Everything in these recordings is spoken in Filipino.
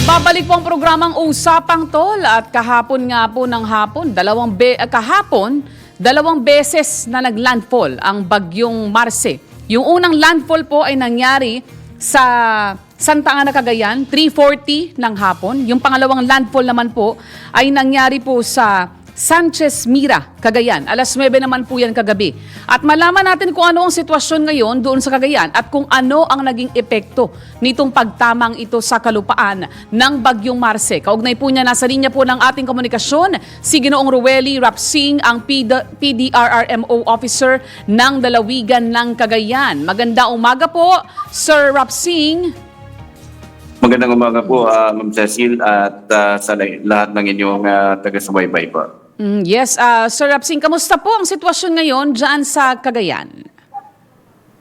Nagbabalik po ang programang Usapang Tol at kahapon nga po ng hapon, dalawang be- ah, kahapon, dalawang beses na naglandfall ang bagyong Marce. Yung unang landfall po ay nangyari sa Santa Ana, Cagayan, 3.40 ng hapon. Yung pangalawang landfall naman po ay nangyari po sa Sanchez Mira, Cagayan. Alas 9 naman po yan kagabi. At malaman natin kung ano ang sitwasyon ngayon doon sa Cagayan at kung ano ang naging epekto nitong pagtamang ito sa kalupaan ng Bagyong Marce. Kaugnay po niya, nasa linya po ng ating komunikasyon si Ginoong Rueli Rapsing, ang PD- PDRRMO officer ng Dalawigan ng Cagayan. Maganda umaga po, Sir Rapsing. Magandang umaga po, ah, Ma'am Cecil, at ah, sa la- lahat ng inyong uh, taga-subaybay po. Mm, yes, ah, Sir Rapsing, kamusta po ang sitwasyon ngayon dyan sa Cagayan?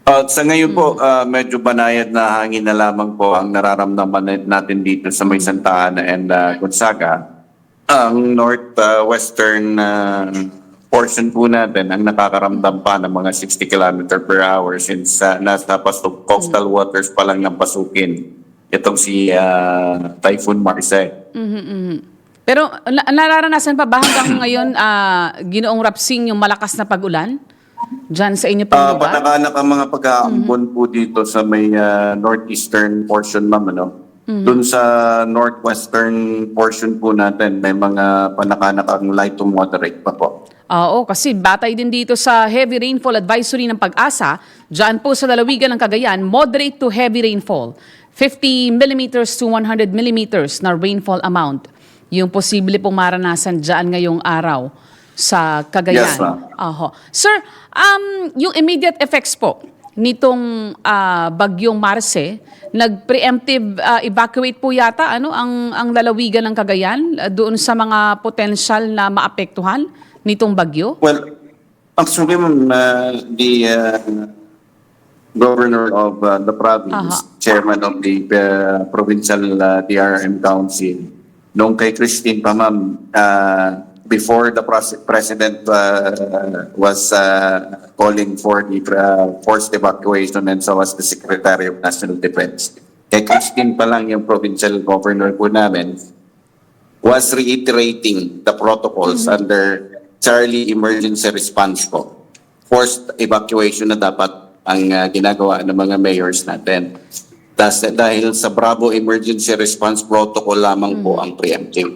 At sa ngayon po, ah, medyo banayad na hangin na lamang po ang nararamdaman natin dito sa may Santa Ana and uh, Gonzaga. Ang northwestern uh, portion po natin ang nakakaramdam pa ng mga 60 km per hour since uh, nasa pasok, coastal waters pa lang ng pasukin. Itong si ah, Typhoon Marce. Mhm, mhm. Pero na- nararanasan pa ba hanggang ngayon, ah, Ginoong Rapsing, yung malakas na pag-ulan? Diyan sa inyo Ah, lugar? patakanak ang mga pag-aambon po dito sa may ah, northeastern portion, ma'am, ano? Doon sa northwestern portion po natin, may mga panakanak ang light to moderate pa po. Oo, kasi batay din dito sa heavy rainfall advisory ng pag-asa, dyan po sa lalawigan ng Cagayan, moderate to heavy rainfall. 50 millimeters to 100 millimeters na rainfall amount. Yung posible pong maranasan dyan ngayong araw sa Cagayan. Yes, ma'am. Oho. Sir, um, yung immediate effects po nitong ah, bagyong Marce, nag-preemptive ah, evacuate po yata ano ang ang lalawigan ng Cagayan ah, doon sa mga potential na maapektuhan nitong bagyo? Well, actually, ma'am, ah, the ah, governor of ah, the province, Aha. chairman of the ah, provincial ah, DRM council, nung kay Christine pa, ma'am, ah, before the pres- president ah, was ah, calling for the ah, forced evacuation and so was the Secretary of National Defense. Kay Christine pa lang yung provincial governor po namin, was reiterating the protocols under Charlie Emergency Response po. Forced evacuation na dapat ang uh, ginagawa ng mga mayors natin. Tas, dahil sa Bravo Emergency Response Protocol lamang po ang preemptive.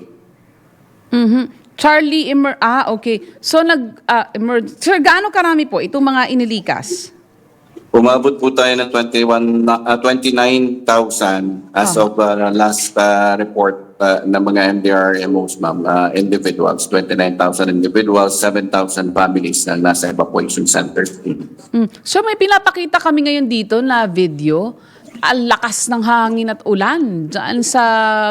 Mhm. Charlie Emer ah okay. So nag ah, emer- Sir gaano karami po itong mga inilikas? Umabot po tayo ng 21, na- ah, 29,000 as Ah. of uh, last uh, report uh, ng mga MDRMOs, ma'am, uh, individuals, 29,000 individuals, 7,000 families na nasa evacuation centers. Mm. So may pinapakita kami ngayon dito na video. Ang lakas ng hangin at ulan dyan sa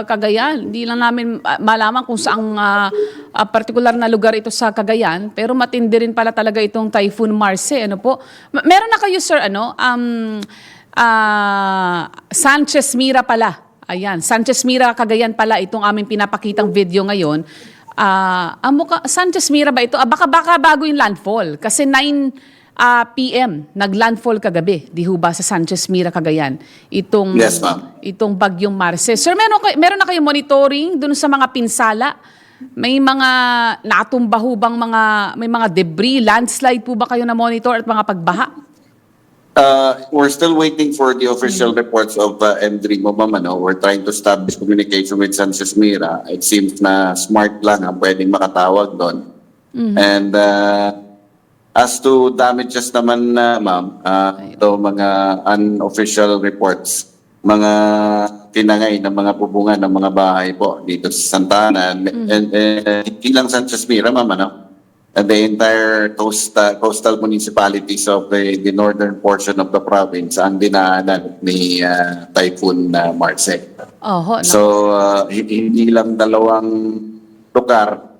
Cagayan. Hindi lang namin ah, malaman kung saang ah, ah, particular na lugar ito sa Cagayan. Pero matindi rin pala talaga itong Typhoon Marce. Ano po? Meron na kayo, sir, ano? Um, ah, Sanchez Mira pala. Ayan, Sanchez Mira, Cagayan pala itong aming pinapakitang video ngayon. Ah, ang mukha, Sanchez Mira ba ito? Ah, baka, baka bago yung landfall. Kasi 9 ah, PM, naglandfall kagabi, di ho ba sa Sanchez Mira, Cagayan. Itong, Yes, itong bagyong Marce. Sir, meron, kay, meron na kayo monitoring dun sa mga pinsala? May mga natumba ho bang mga, may mga debris, landslide po ba kayo na monitor at mga pagbaha? Uh, we're still waiting for the official reports of uh, M3 mo, ma'am. Ano? We're trying to establish communication with Sanchez Mira. It seems na smart lang ang pwedeng makatawag doon. And uh, as to damages naman, na ma'am, uh, ito mga unofficial reports, mga tinangay ng mga bubungan ng mga bahay po dito sa Santa Ana. And, and, uh, hindi lang Sanchez Mira, ma'am, ano? and the entire coast, uh, coastal municipalities of the, the northern portion of the province ang dinaanan ni uh, Typhoon uh, Marce. Oho, no? So, uh, hi- hindi lang dalawang lugar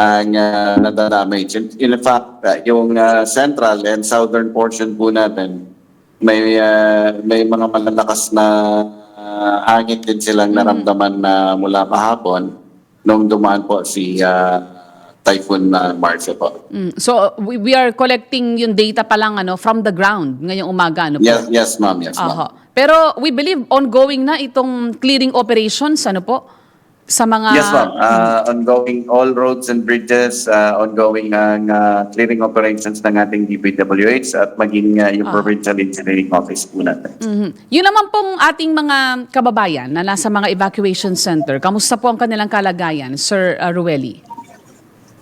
ang uh, nadadamage. In, in fact, uh, yung uh, central and southern portion po natin, may uh, may mga malalakas na uh, hangin din silang naramdaman na mula kahapon nung dumaan po si uh, Typhoon uh, Marce po. Mm, So we, we are collecting yung data pa lang ano from the ground ngayong umaga ano po. Yes, yes ma'am, yes ma'am. Oho. Pero we believe ongoing na itong clearing operations, ano po? Sa mga... Yes, ma'am. Uh, ongoing all roads and bridges, uh, ongoing ang uh, clearing operations ng ating DPWH at maging uh, yung Provincial Engineering Office po natin. Mhm. Yun naman pong ating mga kababayan na nasa mga evacuation center. Kamusta po ang kanilang kalagayan, Sir uh, Rueli?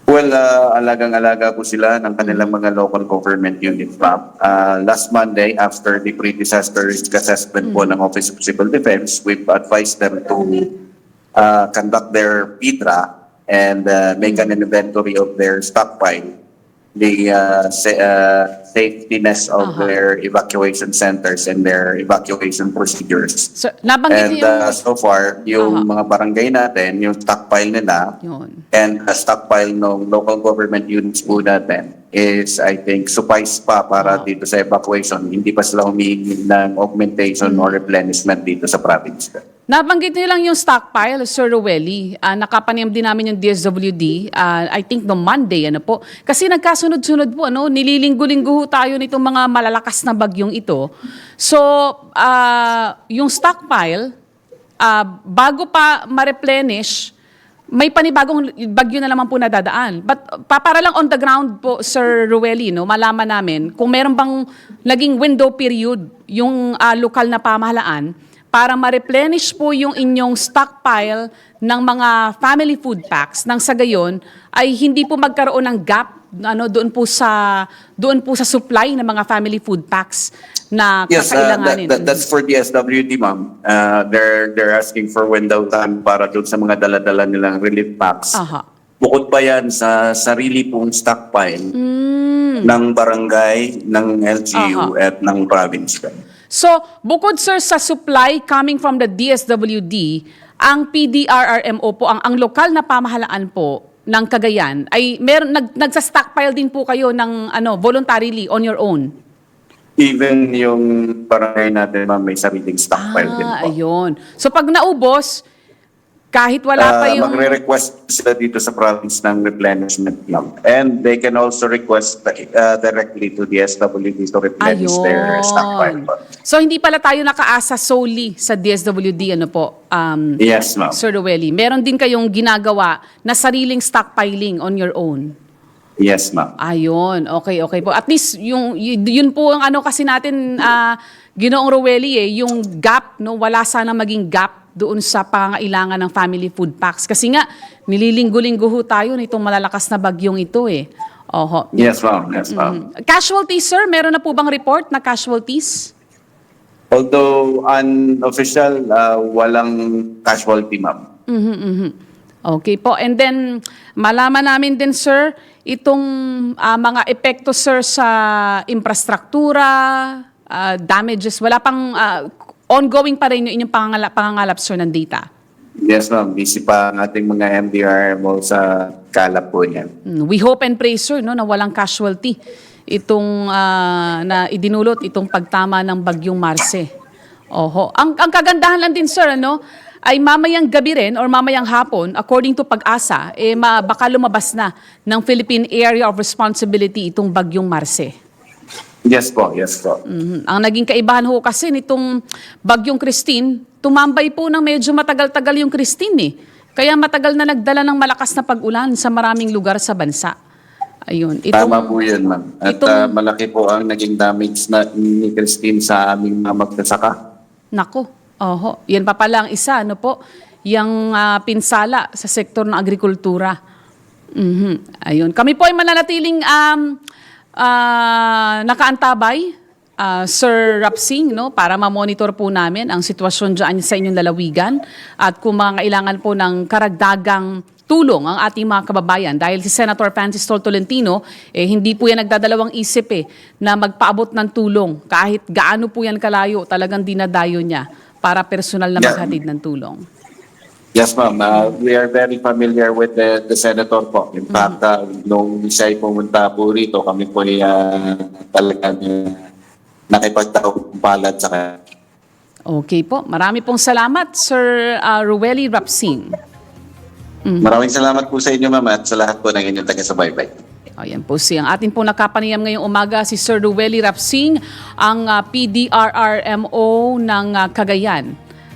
Well, uh, alagang-alaga po sila ng kanilang mga local government units, ma'am. Uh, last Monday, after the pre-disaster risk assessment po ng Office of Civil Defense, we've advised them to uh, conduct their PIDRA and uh, make an inventory of their stockpile, the uh, sa- uh, safetyness of Aha. their evacuation centers and their evacuation procedures. So, nabanggit And niyo yung... uh, so far, yung Aha. mga barangay natin, yung stockpile nila, Yun. and the stockpile ng local government units po natin is, I think, suffice pa para Ah. dito sa evacuation. Hindi pa sila humihingi ng augmentation or replenishment dito sa province. Nabanggit niyo lang yung stockpile, Sir Rueli. Ah, nakapanayam din namin yung DSWD, ah, I think no Monday, ano po. Kasi nagkasunod-sunod po, ano, nililinggo-linggo tayo nitong mga malalakas na bagyong ito. So, ah, yung stockpile, ah, bago pa ma-replenish, may panibagong bagyo na naman po nadadaan. But pa, para lang on the ground po, Sir Rueli, no, malaman namin kung meron bang naging window period yung ah, lokal na pamahalaan para ma-replenish po yung inyong stockpile ng mga family food packs nang sa gayon ay hindi po magkaroon ng gap ano doon po sa doon po sa supply ng mga family food packs na Yes, uh, that, kakailanganin. that- that's for the SWD, ma'am. Uh, they're, they're asking for window time para doon sa mga dala-dala nilang relief packs. Aha. Bukod pa yan sa sarili pong stockpile Mm. ng barangay, ng LGU, at ng province. So, bukod sir sa supply coming from the DSWD, ang PDRRMO po, ang, ang lokal na pamahalaan po ng Cagayan, ay meron, nag, nagsa-stockpile din po kayo ng ano, voluntarily on your own. Even yung barangay natin, ma'am, may sariling stockpile din Ah, po. ayun. So, pag naubos, kahit wala pa Uh, yung... Magre-request sila dito sa province ng replenishment lang. And they can also request uh, directly to the SWD to replenish their stockpile. Ayun. So, hindi pala tayo nakaasa solely sa DSWD, ano po, um, Yes, ma'am. Sir Rueli. Meron din kayong ginagawa na sariling stockpiling on your own. Yes, ma'am. Ayun, okay, okay po. At least yung yun po ang ano kasi natin ah, Ginoong Rowelli eh, yung gap no, wala sana maging gap doon sa pangailangan ng family food packs kasi nga nililinggo-linggo ho tayo nitong malalakas na bagyong ito eh. Oho. Yes, ma'am. Yes, ma'am. Casualties, sir, meron na po bang report na casualties? Although unofficial, uh, walang casualty, ma'am. Mhm, mhm. Okay po. And then, malaman namin din, sir, itong ah, mga epekto, sir, sa infrastruktura, ah, damages, wala pang ah, ongoing pa rin yung inyong pangangalap, pangangalap, sir, ng data. Yes, ma'am. Busy pa ang ating mga MDR mo sa kalap po niyan. Mm, We hope and pray, sir, no, na walang casualty itong ah, na idinulot itong pagtama ng bagyong Marse. Oho. Ang, ang kagandahan lang din, sir, ano, ay mamayang gabi rin or mamayang hapon, according to pag-asa, eh, ma, baka lumabas na ng Philippine Area of Responsibility itong bagyong Marse. Yes po, yes po. Mhm. Ang naging kaibahan ho kasi nitong bagyong Christine, tumambay po ng medyo matagal-tagal yung Christine eh. Kaya matagal na nagdala ng malakas na pag-ulan sa maraming lugar sa bansa. Ayun. Tama po yun, ma'am. At itong- uh, malaki po ang naging damage na ni Christine sa aming mga magsasaka. Nako, oho. Yan pa pala ang isa, ano po, yung ah, pinsala sa sektor ng agrikultura. Mhm. Ayun. Kami po ay mananatiling um, ah, nakaantabay, ah, Sir Rapsing, no, para ma-monitor po namin ang sitwasyon dyan sa inyong lalawigan at kung mga kailangan po ng karagdagang tulong ang ating mga kababayan. Dahil si Senator Francis Tol Tolentino eh hindi po yan nagdadalawang isip eh na magpaabot ng tulong. Kahit gaano po yan kalayo talagang dinadayo niya para personal na maghatid ng tulong. Yes, ma'am. Uh, we are very familiar with the, the senator po. In fact, uh, nung siya ay pumunta po rito, kami po ay uh, talagang uh, nakipagtakumpalan sa kanya. Okay po. Marami pong salamat Sir uh, Rueli Rapsing. Maraming salamat po sa inyo, ma'am, at sa lahat po ng inyong taga-subaybay. Ayan po si ang atin po nakapanayam ngayong umaga si Sir Rueli Rapsing, ang ah, PDRRMO ng ah, Cagayan.